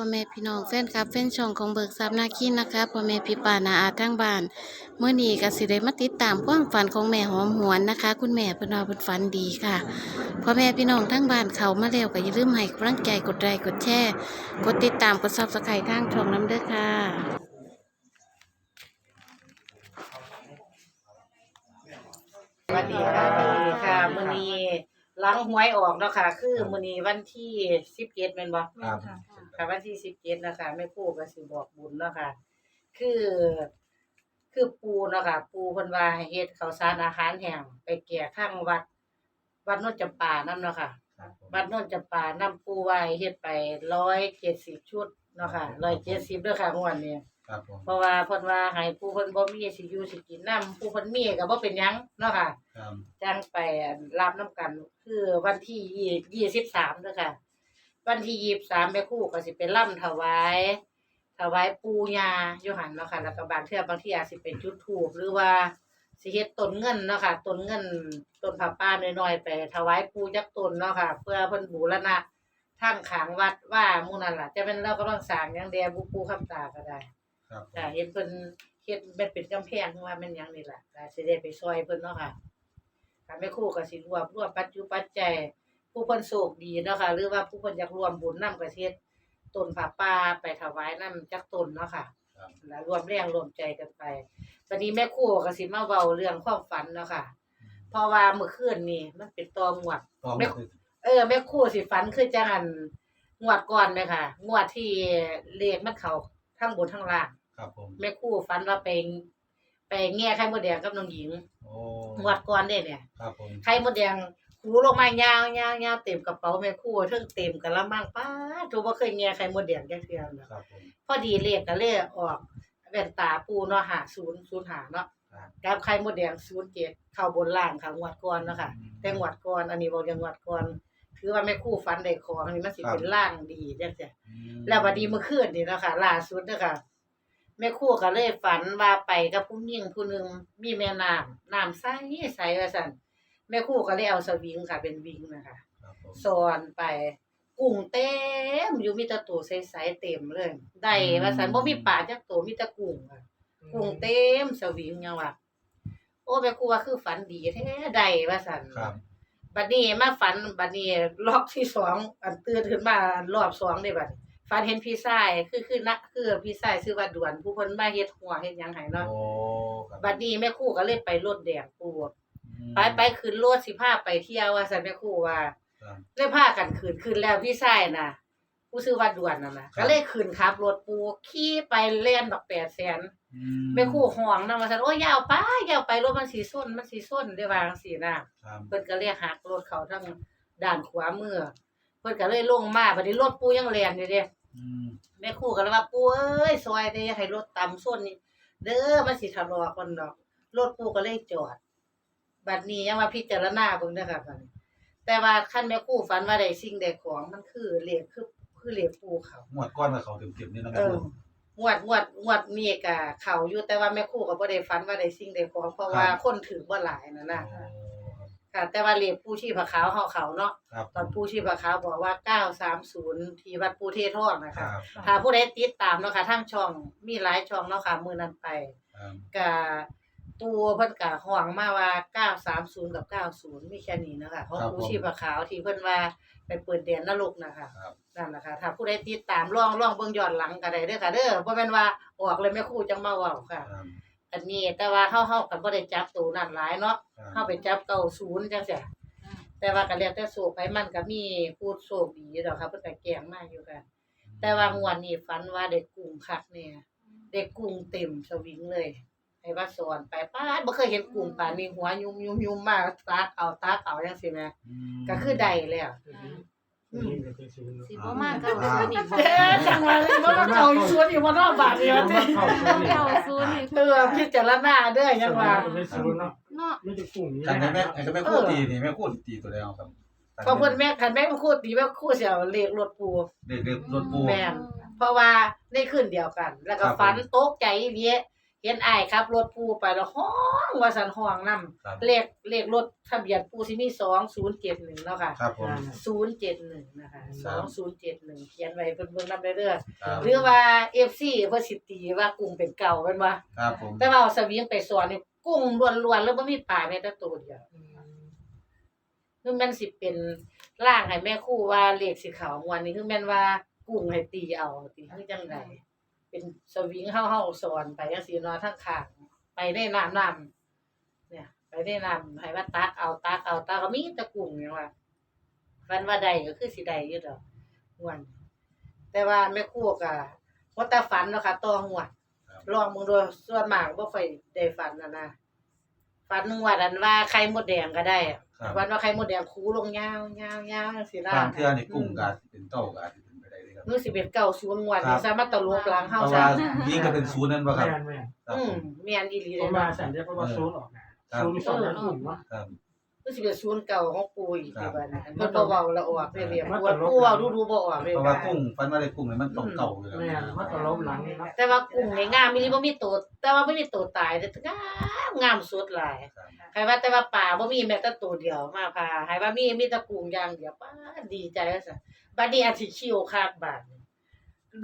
พ่อแม่พี่น้องแฟนคลับแฟนช่องของเบิกทรัพย์นาคินนะคะพ่อแม่พี่ป้านาอาทั้งบ้านเมื่อนี้ก็สิได้มาติดตามความฝันของแม่หอมหวนนะคะ คุณแม่เพิ่นว่าเพิ่นฝันดีค่ะพ่อแม่พี่น้องทั้งบ้านเขามาแล้วก็อย่าลืมให้กำลังใจกดไลค์กดแชร์กดติดตามกด Subscribe ทางช่องน้ำเด้อค่ะสวัสดีค่ะสวัสดีค่ะมื้อนี้หลังหวยออกเนาะค่ะ คือมื้อนี้วันที่17แม่นบ่ ครับ ค่ะวันที่17นะคะแม่ครูก็สิบอกบุญเนาะค่ะ คือ คือปูเนาะค่ะ ปูเพิ่นว่าให้เฮ็ดข้าวสารอาหารแห้งไปแก่ทางวัด วัดโนนจำปานํเนาะค่ะ ครับผม วัดโนนจำปานํปูไว้เฮ็ดไป170ชุดเนาะค่ะ170เด้อค่ะงวดนี้ครับผม เพราะว่าเพิ่นว่าให้ผู้เพิ่นบ่มีสิอยู่สิกินนํผู้เพิ่นมีก็บ่เป็นหยังเนาะค่ะ ครับ จังไปรับน้ำกันคือวันที่ยี่สิบสามเด้อค่ะ วันที่ยี่สิบสามแม่ครู่ก็สิเป็นล่ำถวายถวายปูยาอยู่หันเนาะค่ะแล้วก็บางเทื่อบางที่อาจสิเป็นจุดถูกหรือว่าสิเฮ็ดต้นเงินเนาะค่ะต้นเงินต้นผ้าป่าน้อยๆไปถวายปูจักต้นเนาะค่ะ เพื่อเพิ่นบูรณะทางขางวัดว่าหมู่นั้นล่ะจะเป็นเรากำลังสร้างหยังแดบุปูคำตาก็ได้ครับผมจ้ะเห็นเพิ่นเฮ็ดแบบเป็นกำแพงว่าแม่นหยังนี่ล่ะก็สิได้ไปซอยเพิ่นเนาะค่ะค่ะแม่ครูก็สิรวบรวมปัจจุปัจจัย ผู้เพิ่นโชคดีเนาะค่ะหรือว่าผู้เพิ่นอยากร่วมบุญนำก็สิเฮ็ดต้นผ้าป่าไปถวายนำจักต้นเนาะค่ะครับ แล้วรวมแรงรวมใจกันไปตอนนี้แม่ครูก็สิมาเว้าเรื่องความฝันเนาะค่ะ เพราะว่าเมื่อคืนนี่มันเป็นตอหมวด ต้องไม่เออแม่ครูสิฝันคือจังอันงวดก่อนไหมค่ะงวดที่เลขมันเข้าทั้งบนทั้งล่าง ครับผม แม่ครู่ฝันว่าไปไปแง่ไข่มดแดงกับน้องหญิงโอ้งวดก่อนเด้เนี่ย ครับผม ไข่มดแดง หูลงมายาวยาวยาวเต็มกระเป๋าแม่ครู่เทิงเต็มกะละมังป้าทูบ่เคยแง่ไข่มดแดงจักเทื่อเนาะครับผมพอดีเลขก็เลยออกแว่นตาปูเนาะ50 05เนาะครับกับไข่มดแดง07เข้าบนล่างค่ะงวดก่อนเนาะค่ะ แต่งวดก่อนอันนี้บ่ยังงวดก่อนถือว่าแม่ครู่ฝันได้ของอันนี้มันสิเป็นล่างดีจังซี่อืมแล้วบัดนี้เมื่อคืนนี่เนาะค่ะล่าสุดเด้อค่ะแม่ครู่ก็เลยฝันว่าไปกับผู้หญิงผู้หนึงมีแม่น้ำน้ำใสใสว่าซั่น แม่ครู่ก็เลยเอาสวิงค่ะ เป็นวิงนะคะครับผมสอนไป กุ้งเต็มอยู่มีแต่ตัวใสๆเต็มเลยได้ว่าซั่นบ่มีปลาจักตัวมีแต่กุ้งค่ะกุ้งเต็มสวิงยังว่าโอ้แม่ครู่ว่าคือฝันดีแท้ได้ว่าซั่นครับบัดนี้มาฝันบัดนี้รอบที่สองอันตื่นขึ้นมารอบสองได้บัดนี้ฝันเห็นพี่ชายคือคือนะคือพี่ชายชื่อว่าด่วนผู้เพิ่นมาเฮ็ดหัวเฮ็ดหยังให้เนาะโอ้ครับบัดนี้แม่ครูก็เลยไปรถแดงปูอืม ไปไปขึ้นรถสิพาไปเที่ยวว่าซั่นแม่ครูว่าครับเลยพากันขึ้นขึ้นแล้วพี่ชายน่ะ ผู้ชื่อว่าด่วนนั่นน่ะครับ ก็เลยขึ้นขับรถปูขี่ไปเล่นบัก800,000อืมแม่ครูห่วงนำว่าซั่นโอ้ยอยาวไปอยาวไปรถมันสิส้นมันสิส้นได้ว่าจังซี่น่ะ ครับเพิ่นก็เลยหักรถเขาทางด้านขวามือเพิ่นก็เลยลงมาบัดนี้รถปูยังแล่นอยู่เด้อืมแม่ครูก็เลยว่าปูเอ้ยซอยเด้ให้รถต่ำส้นนี่เด้อมันสิทะเลาะกันดอกรถปูก็เลยจอด บัดนี้ยังว่าพิจารณาเบิ่งเด้อค่ะบัดนี้แต่ว่าคันแม่ครูฝันว่าได้สิ่งได้ของมันคือเลขคือคือเลขปูเขางวดก้อนกับเขาเต็มๆนี่นะคเอรับอ งวดงวดงวดนี้ก็เข้าอยู่แต่ว่าแม่ครูก็บ่ได้ฝันว่าได้สิ่งได้ของเพราะว่าคนถือบ่หลายนั่นน่ะโอ้ค่ะ แต่ว่าเลขปูชีพขาวเฮาเขาเนาะครับตอนปูชีพขาวบอกว่า 930 ที่วัดปูเทศทองนะครัคะบถ้าผู้ใดติดตามเนาะค่ะทางช่องมีหลายช่องเนาะค่ะมื้อนั้นไป ครับ ก็ ปูเพิ่นก็ฮ้องมาว่า930กับ90มีแค่นี้เนาะคะของปูชีพขาวที่เพิ่นว่าไปเปิดแดนนรกนะคะครับ นั่นแหละค่ะถ้าผู้ใดติดตามลองลองเบิ่งย้อนหลังก็ได้เด้อค่ะเด้อบ่แม่นว่าออกเลยแม่ครูจังมาเว้าค่ะ ครับอันนี้แต่ว่าเฮาเฮาก็บ่ได้จับตัวนั้นหลายเนาะ ครับเข้าไปจับเก้าศูนย์จังซี่แต่ว่าก็แล้วแต่โศกไปมันก็มีผู้โชคดีอยู่ดอกครับเพิ่นก็แกล้งมาอยู่ค่ะแต่ว่างวดนี้ฝันว่าได้กุ้งคักเนี่ยได้กุ้งเต็มสวิงเลย ให้ว่าสอนไปป้าดบ่เคยเห็นกุ้งปานนี้หัวยุ่มๆๆมาตากเอาตากเอาจังซี่แหมมก็คือได้แล้วอืมสิบ่มากเก้าศูนย์อีกบ่เด้อจังว่าเลยบ่ต้องเอาอีกส่วนอีกบ่เนอกบาทนี่ว่าติเก้าศูนย์อีกเออพิจารณาเด้อยังว่าไม่ศูนย์เนาะเนาะไม่ได้กลุ่มนี้กันแม่ไอ้ก็แม่พูดตีนี่แม่พูดตีตัวเดียวครับเพราะเพิ่นแม่คันแม่มาคูดตีแม่คูดสิเอาเลขรถปูเด็กๆรถปูแม่นเพราะว่าในคืนเดียวกัน แล้วก็ครับผมฝันตกใจอีเลีย เห็นอ้ายขับรถปูไปแล้วฮ้องว่าสันห้องนํครับ เลขเลขรถทะเบียนปูสิมี2071เนาะค่ะ ครับผม 071 นะคะ ครับ 2071 เขียนไว้เพิ่นเบิ่งนำได้เด้อครับหรือว่า FC เพิ่นสิตีว่ากุ้งเป็นเก่าแม่นบ่ครับผม แต่ว่าเอาสวิงไปสอนนี่กุ้งล้วนๆแล้วบ่มีปลาแม้แต่ตัวเดียวคือมันสิเป็นร่างให้แม่ครูว่าเลขสิเขาม่วนนี่คือแม่นว่ากุ้งให้ตีเอาติคือจังได เป็นสวิงเฮาเฮาสอนไปจังซี่เนาะทั้งข้างไปในน้ำน้ำเนี่ย ไปในน้ำให้ว่าตักเอาตักเอาตักก็มีแต่กุ้งเนี่ยว่ามันว่าใดก็คือสิได้อยู่ดอกม่วนแต่ว่าแม่ครูก็บ่แต่ฝันเนาะค่ะต่อหวดครับลองมึงดูส่วนมากบ่ค่อยได้ฝันนะนะฝันหนึ่งว่าดันว่าไข่มดแดงก็ได้อะครับวันว่าไข่มดแดงคูลงยาวยาวยาวจังซี่ล่ะบางเทื่อนี่กุ้งก็อาจสิเป็นเต้าก็อาจสิเป็นไปได้เลยครับมือสิเป็นเก่าศูนย์งวดครันี่บสามารถตะลกหลังเพเฮาราะซะว่ายิงก็เป็นศูนย์นั่นบ่ครับแม่นแม่นครับอืผม มแม่นอีหลีผเลมยมาเนาะสันเดียวเพราะว่าซูนออกนะครับซูนสองนั้นกลุ่มวะ ครับมือสิเป็นศูนย์เก่าของปู่อีกครับบัดนี้เพิ่นบ่เว้าละออกเลยเรียกมันปู่ตลกปู่เว้าดูๆบ่ออกเลยเพราะว่ากุ้งฟันว่าได้กุ้งนี่มันต้องเก่าอยู่แล้วแม่นมันก็ล้มหลังนี่นะแต่ว่ากุ้งในงามมีบ่มีตัวแต่ว่าบ่มีตัวตายแต่งามงามสุดหลาย ครับ ใครว่าแต่ว่าป่าบ่มีแม้แต่ตัวเดียวมาพาให้ว่ามีมีแต่กุ้งอย่างเดียวป้าดีใจว่าซั่น บัดนี้อาจสิคิวคาดบาดนี้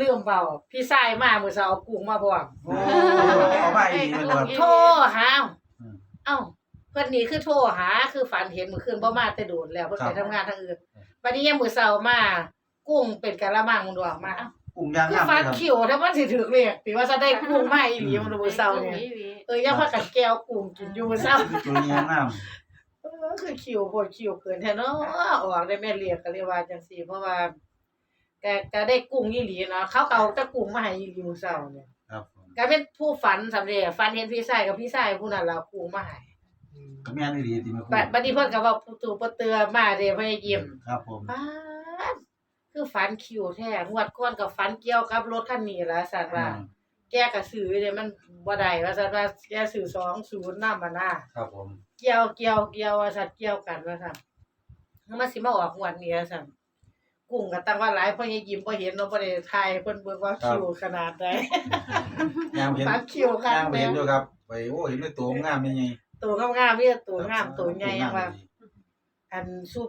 ลืมเว้าพี่ชายมามื้อเช้าเอากุ้งมาพร้อมเอาไปอีกมันครับโทรหาอืมเอ้าเพิ่นนี่คือโทรหาคือฝันเห็นมื้อคืนบ่มาแต่โดนแล้วเพิ่นครัไปบทำงานทางอื่นบัดนี้ยามมื้อเช้ามากุ้งเป็นกะละมังดอกมาเอ้ากุ้งย่างคือน้ำฝันครับคิวถ้ามันสิถูกเลขติว่าจะได้กุ้งมาอีหลีมันมื้อเช้าเนี่ยเออยังพากันแก้วกุ้งกินอยู่มื้อเช้าจุยย่างน้ เออคือคิวโพดคิวเกินแท้เนาะออกได้แม่เรียกก็เรียกว่าจังซี่เพราะว่าก็ก็ได้กุ้งอีหลีเนาะเขาก็เอาแต่กุ้งมาให้อีหลีมื้อเช้าเนี่ยำครับผมก็เป็นผู้ฝันสำเร็จฝันเห็นพี่ชายกับพี่ชายผู้นั้นล่ะเอากุ้งมาให้ก็แม่นอีหลีที่มาบัดบัดนี้เพิ่นก็เว้าประตูประเตือมาเด้พยายิ้ม ครับผมป๊าดคือฝันคิวแท้งวดก่อนก็ฝันเกี่ยวกับรถคันนี้ล่ะสั่นว่าอืมแกก็ซื้อเด้มันบ่ได้ว่าซั่นว่าแกซื้อ20นำมาน่ะครับผม เกี่ยวเกี่ยวเกี่ยวว่าสัตว์เกี่ยวกันว่าซั่นมันสิมาออกงวดนี้ว่าซั่นกุ้งก็ตั้งว่าหลายเพิ่นยังยิ้มบ่เห็นเนาะบ่ได้ถ่ายเพิ่นเบิ่งว่าคิวขนาดใดย่างเห็นปลาคิวค่ะย่างเห็นอยู่ครับไปโอ้เห็นในตัวงามยังไงตัวงามๆมีแต่ตัวงามตัวใหญ่ยังว่าอันสู้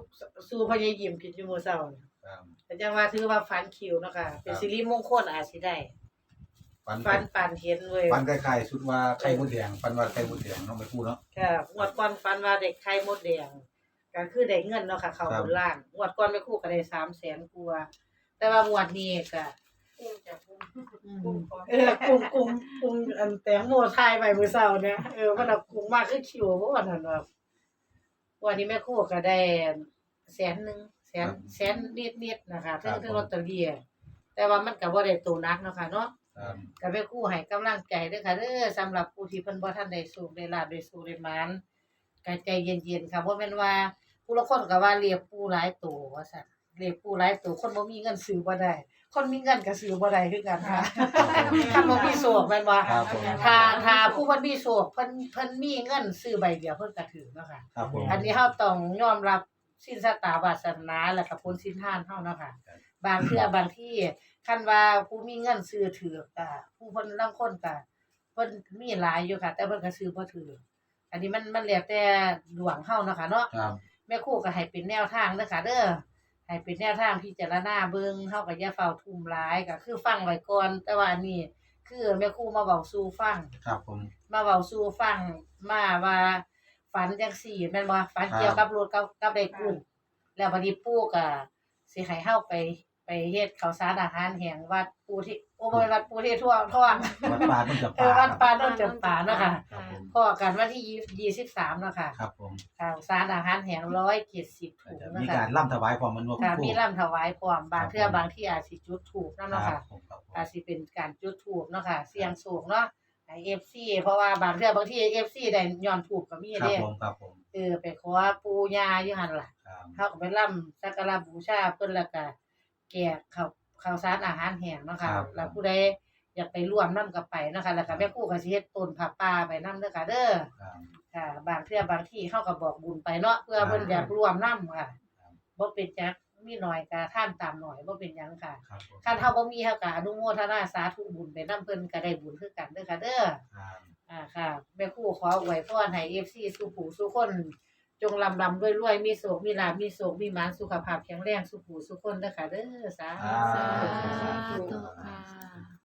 สู้พญายิ้มกินอยู่มื้อเช้านี่ครับแต่จังว่าถือว่าฝันคิวเนาะค่ะเป็นสิริมงคลอาจสิได้ ฟันฝันปานเห็นเว้ยฟันคล้ายๆชุดว่าไข่มดแดงฟันว่าไข่มดแดงเน้องไปพูดเนาะค่ะงวดก่อนฝันว่าเด็กไข่มดแดงก็คือได้เงินเนาะค่ะ เข้าครับบนล่างงวดก่อนไปคู่ก็ได้300,000กว่าแต่ว่างวดนี้ก็เออกุ้งกุ้งกุ้งอันแตงโมทายไว้มื้อเช้าเนี่ยเออมันเอากุ้งมาคือคิวบ่ว่านั่นว่าวันนี้แม่ครูก็ได้แสนหนึงแสนแสนนิดๆนะคะถึงถึงลอตเตอรี่อะแต่ว่ามันก็บ่ได้ตัวหนักเนาะค่ะเนาะ ครับก็แม่ครูให้กำลังใจเด้อค่ะเด้อสำหรับผู้ที่เพิ่นบ่ทันได้สูงได้ลาบได้สูงได้หมานก็ใจเย็นๆค่ะบ่แม่นว่าผู้ละคนก็ว่าเรียกปูหลายโตว่าซั่นเรียกปูหลายโตคนบ่มีเงินซื้อบ่ได้ คนมีเงินก็ซื้อบ่ได้คือกันค่ะคันบ่มีโชคแม่นบ่ครับผม ถ้าถ้าผู้เพิ่นมีโชคเพิ่นเพิ่นมีเงินซื้อใบเดียวเพิ่นก็ถือเนาะค่ะ ครับผม อันนี้เฮาต้องยอมรับสินสตาวาสนาและก็ผลสินทานเฮาเนาะค่ะบางเทื่อบางที่คันว่าผู้มีเงินซื้อถือกะผู้เพิ่นลางคนก็เพิ่นมีหลายอยู่ค่ะ แต่เพิ่นก็ซื้อบ่ถืออันนี้มันมันแล้วแต่ดวงเฮาเนาะค่ะเนาะครับแม่ครูก็ให้เป็นแนวทางเด้อค่ะเด้อให้เป็นแนวทางพิจารณาเบิ่งเฮาก็อย่าเฝ้าทุ่มหลายก็คือฟังไว้ก่อน แต่ว่าอันนี่คือแม่ครูมาเว้าสู่ฟัง ครับผม มาเว้าสู่ฟังมาว่าฝันจังซี่แม่นบ่ฝันเกี่ยวกับรถกับกับได้กุ้งแล้วบัดนี้ปู่ก็สิให้เฮาไป ไปเฮ็ดข้าวสารอาหารแห้งวัดปู่ที่โอ้บ่แม่นวัดปู่ที่ทั่วท่องวัดป่าต้นจับเอปลาอวัดป่าโนนจำปาเนาะค่ะครับผมพอกันวันที่ยี่23เนาะค่ะครับผมข้าวสารอาหารแห้ง170ถุงจะเนาะมีค่ะการล่ำถวายความมันว่าค่ะผู้มีร่ำถวายพร้อมบางเทื่อบางที่อาจสิจุดธูปนำเนาะครัค่ะ บผมครับผมอาจสิเป็นการจุดธูปเนาะค่ะ เสียงสูงเนาะให้ FC เพราะว่าบางเทื่อบางที่ FC ได้ย้อนธูปก็มีครับเด้ผมครับผมเออไปขอปู่ย่าอยู่หั่นล่ะครับเฮาก็ไปร่ำสักการะบูชาเพิ่นแล้วก็ แจกข้าวข้าวสารอาหารแห้งเนาะค่ะแล้วผู้ใดอยากไปร่วมนํก็ไปเนาะค่ะแล้วก็แม่ครูก็สิเฮ็ดต้นผ้าป่าไปนํเด้อค่ะเด้อครับ ค่ะ บางเทื่อบางที่เฮาก็บอกบุญไปเนาะเพื่อเพิ่นอยากร่วมนํค่ะบ่เป็นจักมีหน่อยก็ท่านตามหน่อยบ่เป็นหยังค่ะ ครับผมคันเฮาบ่มีเฮาก็อนุโมทนาสาธุบุญไปนํเพิ่นก็ได้บุญคือกันเด้อค่ะเด้อ ครับ อ่าค่ะแม่ครูขออวยพรให้ FC สุขูสุคน จงลำลำรวยๆมีโศกมีลาภมีโศกมีหมานสุขภาพแข็งแรงสุขูสุคนเด้อค่ะเด้อสาอ่าธุ สาธุ